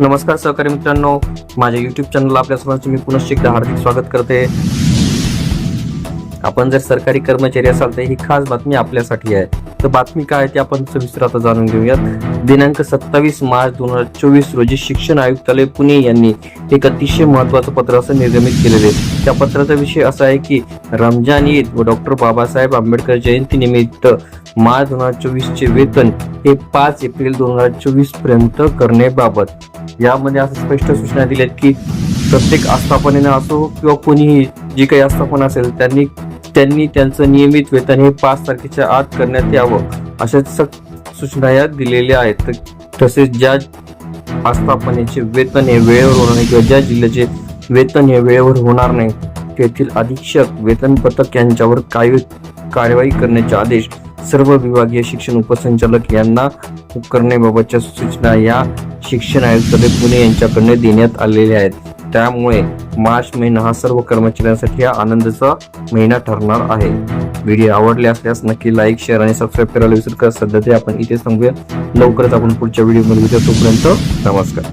नमस्कार सहकारी मित्रांनो माझ्या युट्यूब चॅनलला आपल्या सर्वांचं मी पुनश्च एकदा हार्दिक स्वागत करते. आपण जर सरकारी कर्मचारी असाल तर ही खास बातमी आपल्यासाठी आहे. तर बातमी काय आहे ते आपण सविस्तर आता जाणून घेऊयात. दिनांक सत्तावीस मार्च दोन हजार चोवीस रोजी शिक्षण आयुक्तालय पुणे यांनी एक अतिशय महत्वाचं पत्र असं निर्गमित केलेले आहे. त्या पत्राचा विषय असा आहे की रमजान ईद व डॉक्टर बाबासाहेब आंबेडकर जयंती निमित्त मार्च दोन हजार चोवीसचे वेतन हे पाच एप्रिल दोन हजार चोवीसपर्यंत करण्याबाबत. यामध्ये असं स्पष्ट सूचना दिल्यात की प्रत्येक आस्थापनेनं असो किंवा कोणीही जी काही आस्थापना असेल त्यांनी त्यांनी त्यांचं नियमित वेतन हे पाच तारखेच्या आत करण्यात यावं अशा सक्त सूचना या दिलेल्या आहेत. तसेच ज्या आस्थापनेचे वेतन हे वेळेवर होणार नाही किंवा ज्या जिल्ह्याचे वेतन हे वेळेवर होणार नाही तेथील अधीक्षक वेतन पथक यांच्यावर काय कार्यवाही करण्याचे आदेश सर्व विभागीय शिक्षण उपसंचालक यांना करण्याबाबतच्या सूचना या शिक्षण आयुक्तालय पुणे यांच्याकडे देण्यात आलेल्या आहेत. त्यामुळे मार्च महिना हा सर्व कर्मचाऱ्यांसाठी हा आनंदाचा महिना ठरणार आहे. व्हिडिओ आवडले असल्यास नक्की लाईक शेअर आणि सबस्क्राईब करायला विसरू का सध्या ते आपण इथे सांगूया लवकरच आपण पुढच्या व्हिडिओमध्ये तोपर्यंत नमस्कार.